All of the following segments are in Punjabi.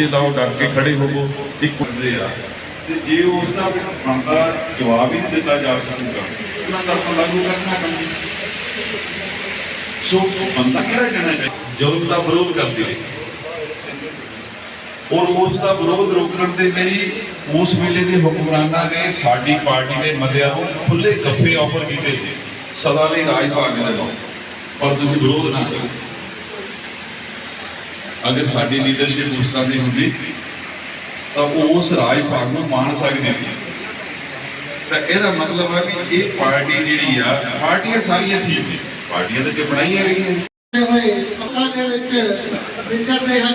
ਦੂਜੇ ਦਾ ਉਹ ਡਰ ਕੇ ਖੜੇ ਹੋਵੋ, ਇੱਕ ਹੁੰਦੇ ਆ। ਤੇ ਜੇ ਉਸ ਦਾ ਬਣਦਾ ਜਵਾਬ ਹੀ ਨਹੀਂ ਦਿੱਤਾ ਜਾ ਸਕੂਗਾ ਉਹਨਾਂ ਦਾ ਆਪਾਂ ਲਾਗੂ ਕਰਨਾ ਪੈਂਦਾ। ਸੋ ਬੰਦਾ ਕਿਹੜਾ ਕਹਿਣਾ ਚਾਹੀਦਾ ਜ਼ੁਲਮ ਦਾ ਵਿਰੋਧ ਕਰਦੇ ਨੇ। ਔਰ ਉਸ ਦਾ ਵਿਰੋਧ ਰੋਕਣ ਦੇ ਲਈ ਉਸ ਵੇਲੇ ਦੇ ਹੁਕਮਰਾਨਾਂ ਨੇ ਸਾਡੀ ਪਾਰਟੀ ਦੇ ਮਦਿਆਂ ਨੂੰ ਖੁੱਲੇ ਗੱਫੇ ਆਫਰ ਕੀਤੇ ਸੀ। ਸਦਾ ਲਈ ਰਾਜ ਭਾਗ ਦੇ ਲਓ। ਪਰ ਤੁਸੀਂ ਵਿਰੋਧ ਨਾ ਕਰੋ। ਅਗਰ ਸਾਡੀ ਲੀਡਰਸ਼ਿਪ ਉਸ ਤਰ੍ਹਾਂ ਦੀ ਹੁੰਦੀ ਤਾਂ ਉਸ ਰਾਜ ਭਾਗ ਨੂੰ ਮਾਣ ਸਕਦੀ ਸੀ। ਤਾਂ ਇਹਦਾ ਮਤਲਬ ਹੈ ਕਿ ਇਹ ਪਾਰਟੀ ਜਿਹੜੀ ਆ ਪਾਰਟੀਆਂ ਸਾਰੀਆਂ ਠੀਕ ਨੇ। ਪਾਰਟੀਆਂ ਤਾਂ ਬਣਾਈਆਂ ਗਈਆਂ ਹੋਏ ਲੋਕਾਂ ਦੇ ਵਿੱਚ ਵਿਚਰਦੇ ਹਨ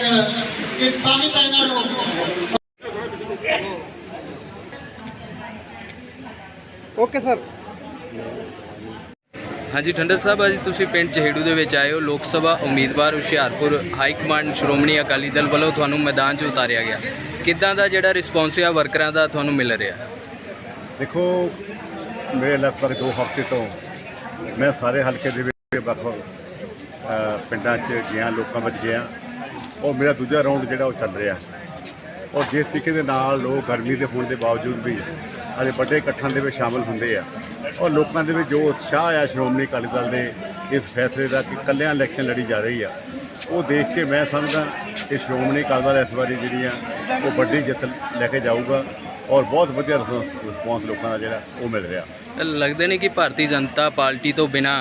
ਕਿ ਤਾਂ ਹੀ ਤਾਂ ਇਹਨਾਂ ਨੂੰ ਓਕੇ ਸਰ ਹਾਂਜੀ ਠੰਡਲ ਸਾਹਿਬ ਅੱਜ ਤੁਸੀਂ ਪਿੰਡ ਚਹੇੜੂ ਦੇ ਵਿੱਚ ਆਏ ਹੋ। ਲੋਕ ਸਭਾ ਉਮੀਦਵਾਰ ਹੁਸ਼ਿਆਰਪੁਰ ਹਾਈ ਕਮਾਂਡ ਸ਼੍ਰੋਮਣੀ ਅਕਾਲੀ ਦਲ ਵੱਲੋਂ ਤੁਹਾਨੂੰ ਮੈਦਾਨ 'ਚ ਉਤਾਰਿਆ ਗਿਆ। ਕਿੱਦਾਂ ਦਾ ਜਿਹੜਾ ਰਿਸਪੌਂਸ ਆ ਵਰਕਰਾਂ ਦਾ ਤੁਹਾਨੂੰ ਮਿਲ ਰਿਹਾ? ਦੇਖੋ ਮੇਰੇ ਲਗਭਗ ਦੋ ਹਫ਼ਤੇ ਤੋਂ ਮੈਂ ਸਾਰੇ ਹਲਕੇ ਦੇ ਵਿੱਚ ਵੱਖ ਵੱਖ, ਪਿੰਡਾਂ 'ਚ ਗਿਆ ਲੋਕਾਂ ਵਿੱਚ ਗਿਆ। ਔਰ ਮੇਰਾ ਦੂਜਾ ਰਾਊਂਡ ਜਿਹੜਾ ਉਹ ਚੱਲ ਰਿਹਾ। ਔਰ ਜਿਸ ਤਰੀਕੇ ਦੇ ਨਾਲ ਲੋਕ ਗਰਮੀ ਦੇ ਹੋਣ ਦੇ ਬਾਵਜੂਦ ਵੀ ਅਜੇ ਵੱਡੇ ਇਕੱਠਾਂ ਦੇ ਵਿੱਚ ਸ਼ਾਮਲ ਹੁੰਦੇ ਆ। ਔਰ ਲੋਕਾਂ ਦੇ ਵਿੱਚ ਜੋ ਉਤਸ਼ਾਹ ਆ ਸ਼੍ਰੋਮਣੀ ਅਕਾਲੀ ਦਲ ਦੇ ਇਸ ਫੈਸਲੇ ਦਾ ਕਿ ਕੱਲਿਆਂ ਇਲੈਕਸ਼ਨ ਲੜੀ ਜਾ ਰਹੀ ਆ ਉਹ ਦੇਖ ਕੇ ਮੈਂ ਸਮਝਦਾ ਕਿ ਸ਼੍ਰੋਮਣੀ ਅਕਾਲੀ ਦਲ ਇਸ ਵਾਰੀ ਜਿਹੜੀ ਆ ਉਹ ਵੱਡੀ ਜਿੱਤ ਲੈ ਕੇ ਜਾਊਗਾ ਔਰ ਬਹੁਤ ਵਧੀਆ ਰਿਸਪੌਂਸ ਲੋਕਾਂ ਦਾ ਜਿਹੜਾ ਉਹ ਮਿਲ ਰਿਹਾ। ਲੱਗਦਾ ਨਹੀਂ ਕਿ ਭਾਰਤੀ ਜਨਤਾ ਪਾਰਟੀ ਤੋਂ ਬਿਨਾ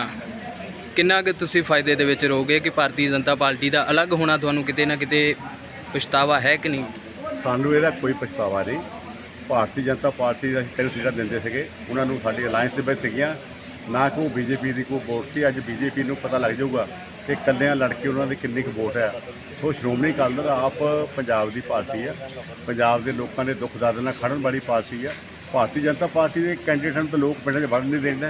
ਕਿੰਨਾ ਕੁ ਤੁਸੀਂ ਫਾਇਦੇ ਦੇ ਵਿੱਚ ਰਹੋਗੇ ਕਿ ਭਾਰਤੀ ਜਨਤਾ ਪਾਰਟੀ ਦਾ ਅਲੱਗ ਹੋਣਾ ਤੁਹਾਨੂੰ ਕਿਤੇ ਨਾ ਕਿਤੇ ਪਛਤਾਵਾ ਹੈ ਕਿ ਨਹੀਂ? ਸਾਨੂੰ ਇਹਦਾ ਕੋਈ ਪਛਤਾਵਾ ਨਹੀਂ। ਭਾਰਤੀ ਜਨਤਾ ਪਾਰਟੀ ਦਾ ਤਿੰਨ ਸੀਟਾਂ ਦਿੰਦੇ ਸੀਗੇ। ਉਹਨਾਂ ਨੂੰ ਸਾਡੀ ਅਲਾਈਅੰਸ ਦੇ ਵਿੱਚ ਸੀਗੀਆਂ। ਨਾ ਕਿ ਉਹ ਬੀਜੇਪੀ ਦੀ ਕੋਈ ਵੋਟ ਸੀ। ਅੱਜ ਬੀਜੇਪੀ ਨੂੰ ਪਤਾ ਲੱਗ ਜਾਊਗਾ ਕਿ ਇਕੱਲਿਆਂ ਲੜ ਕੇ ਉਹਨਾਂ ਦੀ ਕਿੰਨੀ ਕੁ ਵੋਟ ਹੈ। ਸੋ ਸ਼੍ਰੋਮਣੀ ਅਕਾਲੀ ਦਲ ਆਪ ਪੰਜਾਬ ਦੀ ਪਾਰਟੀ ਹੈ। ਪੰਜਾਬ ਦੇ ਲੋਕਾਂ ਦੇ ਦੁੱਖ ਦਰਦ ਨਾਲ ਖੜਨ ਵਾਲੀ ਪਾਰਟੀ ਹੈ। ਭਾਰਤੀ ਜਨਤਾ ਪਾਰਟੀ ਦੇ ਕੈਂਡੀਡੇਟ ਨੂੰ ਤਾਂ ਲੋਕ ਪਿੰਡਾਂ 'ਚ ਵੜਨ ਨਹੀਂ ਦਿੰਦੇ।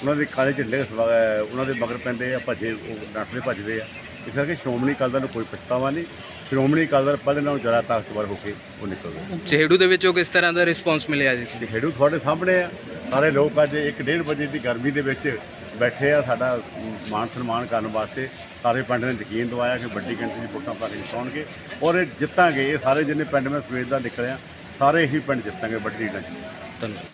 ਉਹਨਾਂ ਦੇ ਕਾਲੇ ਝੰਡੇ ਉਹਨਾਂ ਦੇ ਮਗਰ ਪੈਂਦੇ ਆ, ਭੱਜੇ, ਉਹ ਨੱਠਦੇ ਭੱਜਦੇ ਆ। ਇਸ ਕਰਕੇ ਸ਼੍ਰੋਮਣੀ ਅਕਾਲੀ ਦਲ ਨੂੰ ਕੋਈ ਪਛਤਾਵਾ ਨਹੀਂ। ਸ਼੍ਰੋਮਣੀ ਅਕਾਲੀ ਦਲ ਪਹਿਲੇ ਨਾਲੋਂ ਜ਼ਿਆਦਾ ਤਾਕਤਵਰ ਹੋ ਕੇ ਉਹ ਨਿਕਲਦਾ ਚਹੇੜੂ ਦੇ ਵਿੱਚੋਂ ਕਿਸ ਤਰ੍ਹਾਂ ਦਾ ਰਿਸਪੌਂਸ ਮਿਲਿਆ ਜੀ? ਖੇਡੂ ਤੁਹਾਡੇ ਸਾਹਮਣੇ ਆ। ਸਾਰੇ ਲੋਕ ਅੱਜ 1:30 ਵਜੇ ਦੀ ਗਰਮੀ ਦੇ ਵਿੱਚ ਬੈਠੇ ਆ ਸਾਡਾ ਮਾਨ ਸਨਮਾਨ ਕਰਨ ਵਾਸਤੇ। ਸਾਰੇ ਪਿੰਡ ਨੇ ਯਕੀਨ ਦਵਾਇਆ ਕਿ ਵੱਡੀ ਗਿਣਤੀ ਦੀ ਵੋਟਾਂ ਪਾ ਕੇ ਜਿਤਾਉਣਗੇ। ਔਰ ਇਹ ਜਿੱਤਾਂਗੇ ਇਹ ਸਾਰੇ ਜਿੰਨੇ ਪਿੰਡ ਮੈਂ ਸਵੇਰ ਦਾ ਨਿਕਲਿਆ ਸਾਰੇ ਹੀ ਪਿੰਡ ਜਿੱਤਾਂਗੇ ਵੱਡੀ ਲੀਡਰ ਧੰਨਵਾਦ।